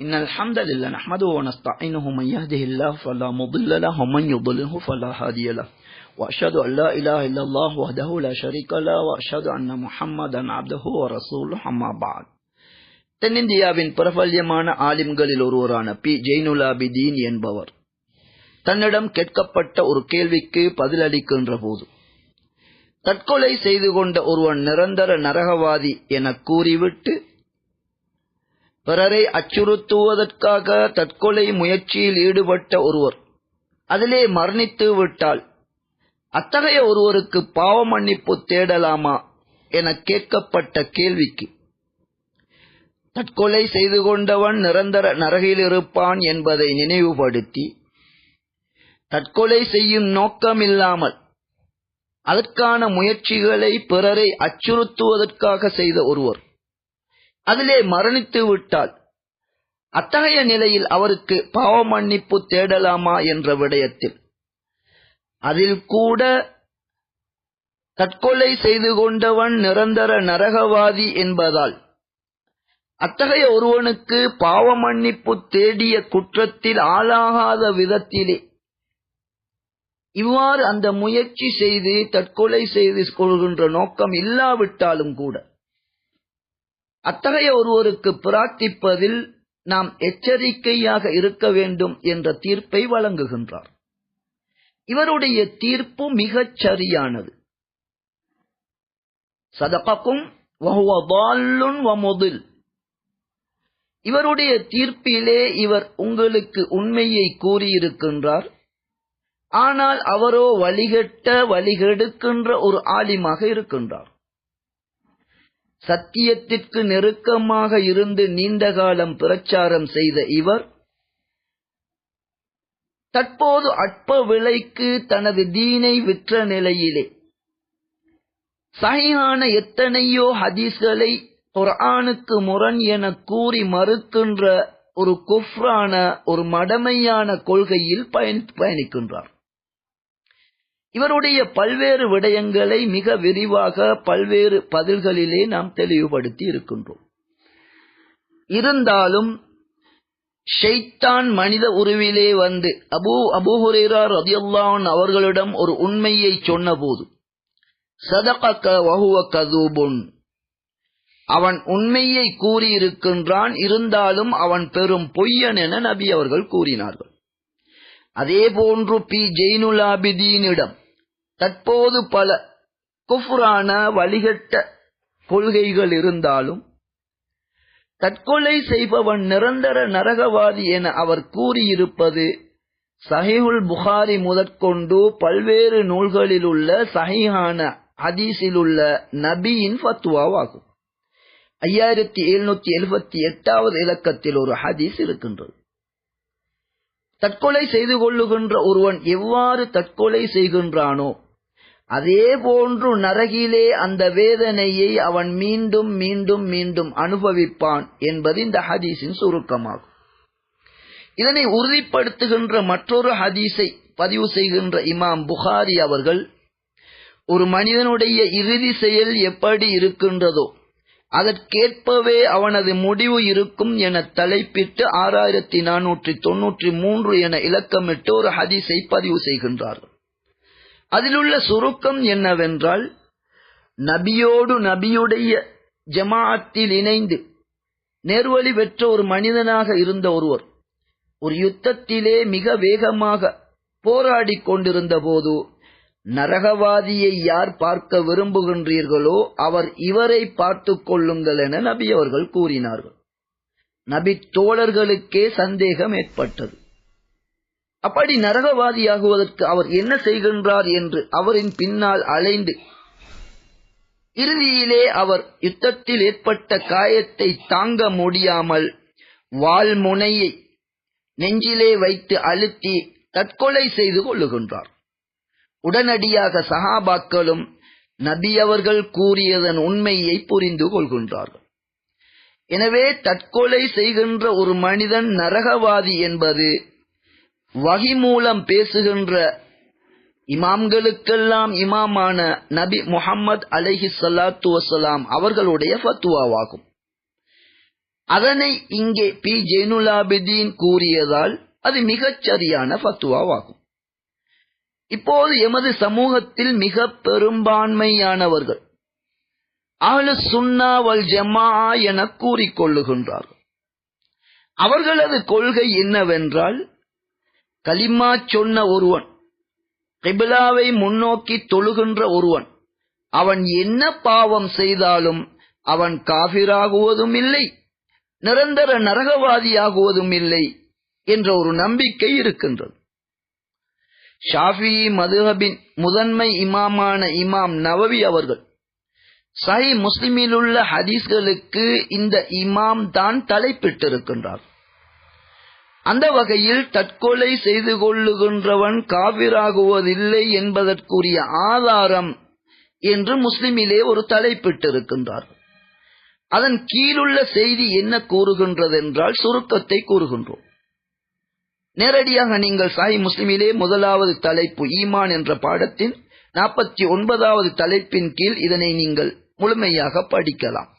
إن الحمد لله نحمده ونستعينه من يهده الله فلا مضل له ومن يضلله فلا هادي له وأشهد أن لا إله إلا الله وحده لا شريك له وأشهد أن محمدا عبده ورسوله أما بعد தென்னிந்தியாவின் பிரபல்யமான ஆலிம்களில் ஒருவரான பி ஜெய்னுலாபிதீன் என்பவர் தன்னிடம் கேட்கப்பட்ட ஒரு கேள்விக்கு பதிலளிக்கின்ற போது தற்கொலை செய்து கொண்ட ஒருவன் நிரந்தர நரகவாதி என கூறிவிட்டு பிறரை அச்சுறுத்துவதற்காக தற்கொலை முயற்சியில் ஈடுபட்ட ஒருவர். அதிலே மரணித்து விட்டால் அத்தகைய ஒருவருக்கு பாவ மன்னிப்பு தேடலாமா என கேட்கப்பட்ட கேள்விக்கு தற்கொலை செய்து கொண்டவன் நிரந்தர நரகில் இருப்பான் என்பதை நினைவுபடுத்தி தற்கொலை செய்யும் நோக்கமில்லாமல் அதற்கான முயற்சிகளை பிறரை அச்சுறுத்துவதற்காக செய்த ஒருவர். அதிலே மரணித்து விட்டால் அத்தகைய நிலையில் அவருக்கு பாவ மன்னிப்பு தேடலாமா என்ற விடயத்தில். அதில் கூட தற்கொலை செய்து கொண்டவன் நிரந்தர நரகவாதி என்பதால் அத்தகைய ஒருவனுக்கு பாவ மன்னிப்பு தேடிய குற்றத்தில் ஆளாகாத விதத்திலே இவ்வாறு அந்த முயற்சி செய்து தற்கொலை செய்து கொள்கின்ற நோக்கம் இல்லாவிட்டாலும் கூட அத்தகைய ஒருவருக்கு பிரார்த்திப்பதில் நாம் எச்சரிக்கையாக இருக்க வேண்டும் என்ற தீர்ப்பை வழங்குகின்றார். இவருடைய தீர்ப்பு மிகச் சரியானது. சதகக்கும் வமுதில். இவருடைய தீர்ப்பிலே இவர் உங்களுக்கு உண்மையை கூறியிருக்கின்றார். ஆனால் அவரோ வழிகட்ட வழிகெடுக்கின்ற ஒரு ஆலிமாக இருக்கின்றார். சத்தியத்திற்கு நெருக்கமாக இருந்து நீண்ட காலம் பிரச்சாரம் செய்த இவர் தற்போது அற்ப விலைக்கு தனது தீனை விற்ற நிலையிலே சகையான எத்தனையோ ஹதீஸ்களை குர்ஆனுக்கு முரண் என கூறி மறுக்கின்ற ஒரு குஃப்ரான ஒரு மடமையான கொள்கையில் பயணிக்கின்றார். இவருடைய பல்வேறு விடயங்களை மிக விரிவாக பல்வேறு பதில்களிலே நாம் தெளிவுபடுத்தி இருக்கின்றோம். இருந்தாலும் ஷெய்தான் மனித உருவிலே வந்து அபு அபுஹுரேரா ரதியுல்லான் அவர்களிடம் ஒரு உண்மையை சொன்னபோது சதகக்க வகுவ கதூபுன். அவன் உண்மையை கூறியிருக்கின்றான் இருந்தாலும் அவன் பெரும் பொய்யன் என நபி அவர்கள் கூறினார்கள். அதே போன்று பி. ஜெயினுலாபிதீனிடம் தற்போது பல குஃபுரான வழிகட்ட கொள்கைகள் இருந்தாலும் தற்கொலை செய்பவன் நிரந்தர நரகவாதி என அவர் கூறியிருப்பது சஹிஹுல் புகாரி முதற்கொண்டு பல்வேறு நூல்களில் உள்ள சஹிஹான ஹதீஸில் உள்ள நபியின் ஃபத்துவாவாகும் ஐயாயிரத்தி எழுநூத்தி எழுபத்தி எட்டாவது இலக்கத்தில் ஒரு ஹதீஸ் இருக்கின்றது. தற்கொலை செய்து கொள்ளுகின்ற ஒருவன் எவ்வாறு தற்கொலை செய்கின்றானோ அதே போன்று நரகிலே அந்த வேதனையை அவன் மீண்டும் மீண்டும் மீண்டும் அனுபவிப்பான் என்பது இந்த ஹதீஸின் சுருக்கமாகும். இதனை உறுதிப்படுத்துகின்ற மற்றொரு ஹதீஸை பதிவு செய்கின்ற இமாம் புகாரி அவர்கள் ஒரு மனிதனுடைய இறுதி செயல் எப்படி இருக்கின்றதோ அதற்கேற்பவே அவனது முடிவு இருக்கும் என தலைப்பிட்டு ஆறாயிரத்தி நானூற்றி தொன்னூற்றி மூன்று என இலக்கமிட்டு ஒரு ஹதீஸை பதிவு செய்கின்றார்கள். அதிலுள்ள சுருக்கம் என்னவென்றால் நபியோடு நபியுடைய ஜமாஅத்தில் இணைந்து நேர்வழி பெற்ற ஒரு மனிதனாக இருந்த ஒருவர் ஒரு யுத்தத்திலே மிக வேகமாக போராடி கொண்டிருந்த போது நரகவாதியை யார் பார்க்க விரும்புகின்றீர்களோ அவர் இவரை பார்த்து கொள்ளுங்கள் என நபி அவர்கள் கூறினார்கள். நபி தோழர்களுக்கே சந்தேகம் ஏற்பட்டது. அப்படி நரகவாதியாகுவதற்கு அவர் என்ன செய்கின்றார் என்று அவரின் பின்னால் அலைந்து இறுதியிலே அவர் யுத்தத்தில் ஏற்பட்ட காயத்தை தாங்க முடியாமல் வால்முனையை நெஞ்சிலே வைத்து அழுத்தி தற்கொலை செய்து கொள்ளுகின்றார். உடனடியாக சஹாபாக்களும் நபி அவர்கள் கூறியதன் உண்மையை புரிந்து கொள்கின்றார்கள். எனவே தற்கொலை செய்கின்ற ஒரு மனிதன் நரகவாதி என்பது வகி மூலம் பேசுகின்ற இமாம்களுக்கெல்லாம் இமாமான நபி முஹம்மது அலஹி சல்லாத்து வசலாம் அவர்களுடைய ஃபத்துவாவாகும் அதனை இங்கே பி. ஜெயினுலாபிதீன் கூறியதால் அது மிகச் சரியான ஃபத்துவாவாகும் இப்போது எமது சமூகத்தில் மிக பெரும்பான்மையானவர்கள் ஆளு சுன்னாவல் ஜமா என கூறிக்கொள்ளுகின்றார்கள். அவர்களது கொள்கை என்னவென்றால் கலிமா சொன்ன ஒருவன் கிபிலாவை முன்னோக்கி தொழுகின்ற ஒருவன் அவன் என்ன பாவம் செய்தாலும் அவன் காபிராகுவதும் இல்லை நிரந்தர நரகவாதியாகுவதும் இல்லை என்ற ஒரு நம்பிக்கை இருக்கின்றது. ஷாஃபி மதுஹபின் முதன்மை இமாமான இமாம் நவவி அவர்கள் சஹி முஸ்லிமில் உள்ள ஹதீஸ்களுக்கு இந்த இமாம் தான் தலைப்பிட்டிருக்கின்றார். அந்த வகையில் தற்கொலை செய்து கொள்ளுகின்றவன் காவிராகுவதில்லை என்பதற்குரிய ஆதாரம் என்று முஸ்லிமிலே ஒரு தலைப்பிட்டிருக்கின்றார். அதன் கீழுள்ள செய்தி என்ன கூறுகின்றது என்றால் சுருக்கத்தை கூறுகின்றோம். நேரடியாக நீங்கள் சாய் முஸ்லிமிலே முதலாவது தலைப்பு ஈமான் என்ற பாடத்தின் நாற்பத்தி ஒன்பதாவது தலைப்பின் கீழ் இதனை நீங்கள் முழுமையாக படிக்கலாம்.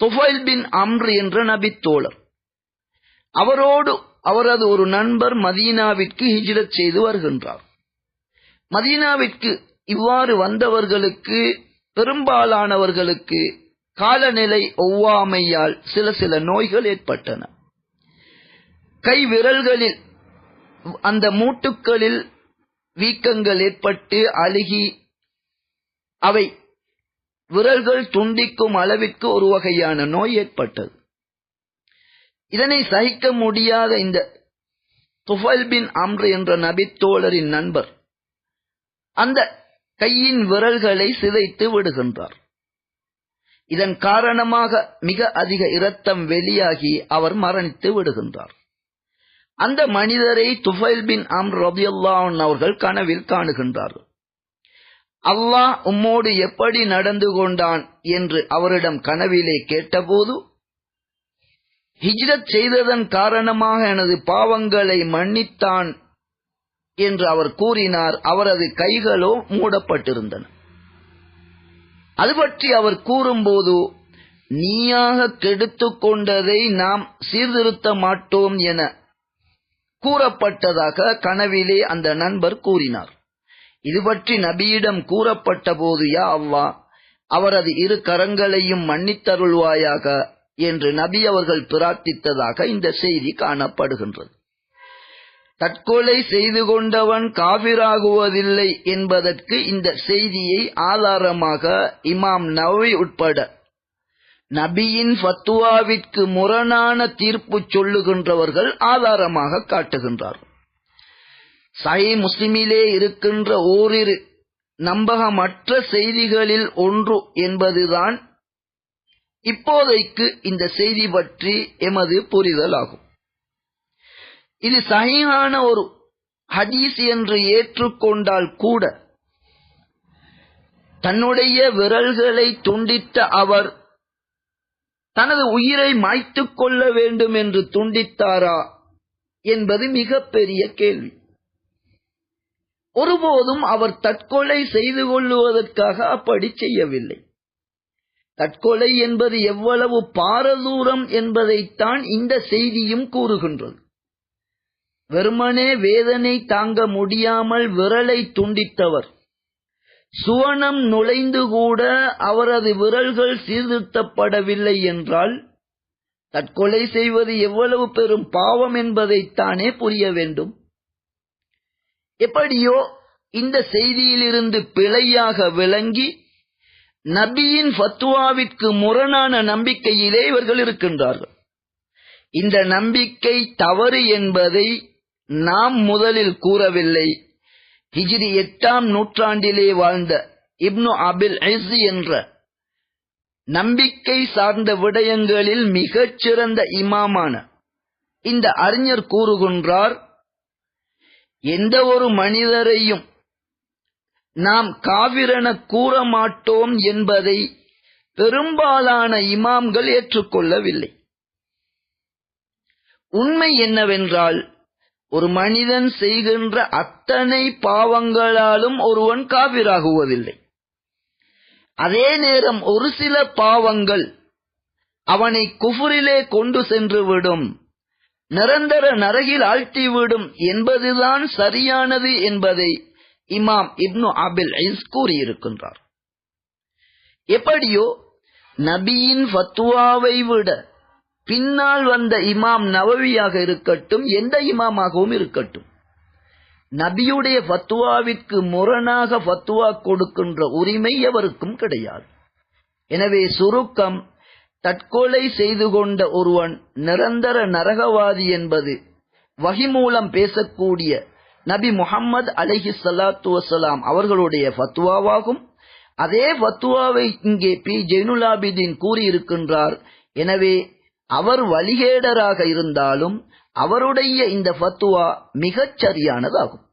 துஃபைல் பின் அம்ரு என்ற நபித்தோழர். அவரோடு அவரது ஒரு நண்பர் மதீனாவிற்கு ஹிஜ்ரத் செய்து வருகின்றார். மதீனாவிற்கு இவ்வாறு வந்தவர்களுக்கு பெரும்பாலானவர்களுக்கு காலநிலை ஒவ்வாமையால் சில சில நோய்கள் ஏற்பட்டன. கை விரல்களில் அந்த மூட்டுக்களில் வீக்கங்கள் ஏற்பட்டு அழுகி அவை விரல்கள் துண்டிக்கும் அளவிற்கு ஒரு வகையான நோய் ஏற்பட்டது. இதனை சகிக்க முடியாத இந்த துஃபல் பின் அம்ரு என்ற நபித்தோழரின் நண்பர் அந்த கையின் விரல்களை சிதைத்து விடுகின்றார். இதன் காரணமாக மிக அதிக இரத்தம் வெளியாகி அவர் மரணித்து விடுகின்றார். அந்த மனிதரை துஃபைல் பின் அம் ரபியுல்லான் அவர்கள் கனவில் காணுகின்றார்கள். அல்லாஹ் உம்மோடு எப்படி நடந்து கொண்டான் என்று அவரிடம் கனவிலே கேட்டபோது ஹிஜ்ரத் செய்ததன் காரணமாக எனது பாவங்களை மன்னித்தான் என்று அவர் கூறினார். அவரது கைகளோ மூடப்பட்டிருந்தன. அது பற்றி அவர் கூறும்போது நீயாக கெடுத்து கொண்டதை நாம் சீர்திருத்த மாட்டோம் என கூறப்பட்டதாக கனவிலே அந்த நண்பர் கூறினார். இது பற்றி நபியிடம் கூறப்பட்ட போது யா அவ்வா அவரது இரு கரங்களையும் மன்னித்தருள்வாயாக என்று நபி அவர்கள் பிரார்த்தித்ததாக இந்த செய்தி காணப்படுகின்றது. தற்கொலை செய்து கொண்டவன் காபிராகுவதில்லை என்பதற்கு இந்த செய்தியை ஆதாரமாக இமாம் நவி உட்பட நபியின் ஃபத்துவாவிற்கு முரணான தீர்ப்பு சொல்லுகின்றவர்கள் ஆதாரமாக காட்டுகின்றார். சஹி முஸ்லிமிலே இருக்கின்ற ஓரிரு நம்பகமற்ற செய்திகளில் ஒன்று என்பதுதான் இப்போதைக்கு இந்த செய்தி பற்றி எமது புரிதல் ஆகும். இது சகியான ஒரு ஹதீஸ் என்று ஏற்றுக்கொண்டால் கூட தன்னுடைய விரல்களை துண்டித்த அவர் தனது உயிரை மாய்த்துக் கொள்ள வேண்டும் என்று துண்டித்தாரா என்பது மிகப்பெரிய கேள்வி. ஒருபோதும் அவர் தற்கொலை செய்து கொள்ளுவதற்காக அப்படி செய்யவில்லை. தற்கொலை என்பது எவ்வளவு பாரதூரம் என்பதைத்தான் இந்த செய்தியும் கூறுகின்றது. வெறுமனே வேதனை தாங்க முடியாமல் விரலை துண்டித்தவர். சுவனம் நுழைந்து கூட அவரது விரல்கள் சீர்திருத்தப்படவில்லை என்றால் தற்கொலை செய்வது எவ்வளவு பெரும் பாவம் என்பதைத்தானே புரிய வேண்டும். எப்படியோ இந்த செய்தியிலிருந்து பிழையாக விளங்கி நபியின் ஃபத்துவாவிற்கு முரணான நம்பிக்கையிலே இவர்கள் இருக்கின்றார்கள். இந்த நம்பிக்கை தவறு என்பதை நாம் முதலில் கூறவில்லை. ஹிஜிரி எட்டாம் நூற்றாண்டிலே வாழ்ந்த இப்னு அபில் ஐசி என்ற நம்பிக்கை சார்ந்த விடயங்களில் மிகச் சிறந்த இமாமான இந்த அறிஞர் கூறுகின்றார் எந்த ஒரு மனிதரையும் நாம் காவிரென கூற மாட்டோம் என்பதை பெரும்பாலான இமாம்கள் ஏற்றுக்கொள்ளவில்லை. உண்மை என்னவென்றால் ஒரு மனிதன் செய்கின்ற அத்தனை பாவங்களாலும் ஒருவன் காவிராகுவதில்லை. அதே நேரம் ஒரு சில பாவங்கள் அவனை குஃபுரிலே கொண்டு சென்று விடும் நிரந்தர நரகில் ஆழ்த்திவிடும் என்பதுதான் சரியானது என்பதை இமாம் இப்னு அபில் ஐஸ் கூறியிருக்கின்றார். எப்படியோ நபியின் ஃபத்துவாவை விட பின்னால் வந்த இமாம் நவவியாக இருக்கட்டும் எந்த இமாமாகவும் இருக்கட்டும் நபியுடைய ஃபத்துவாவிற்கு முரணாக ஃபத்துவா கொடுக்கின்ற உரிமை எவருக்கும் கிடையாது. எனவே சுருக்கம் தற்கொலை செய்து கொண்ட ஒருவன் நிரந்தர நரகவாதி என்பது வகி மூலம் பேசக்கூடிய நபி முகம்மது அலஹி சலாத்து வசலாம் அவர்களுடைய ஃபத்துவாவாகும் அதே ஃபத்துவாவை இங்கே பி ஜெயினுலாபிதீன் கூறியிருக்கின்றார். எனவே அவர் வழிகேடராக இருந்தாலும் அவருடைய இந்த ஃபத்துவா மிகச் சரியானதாகும்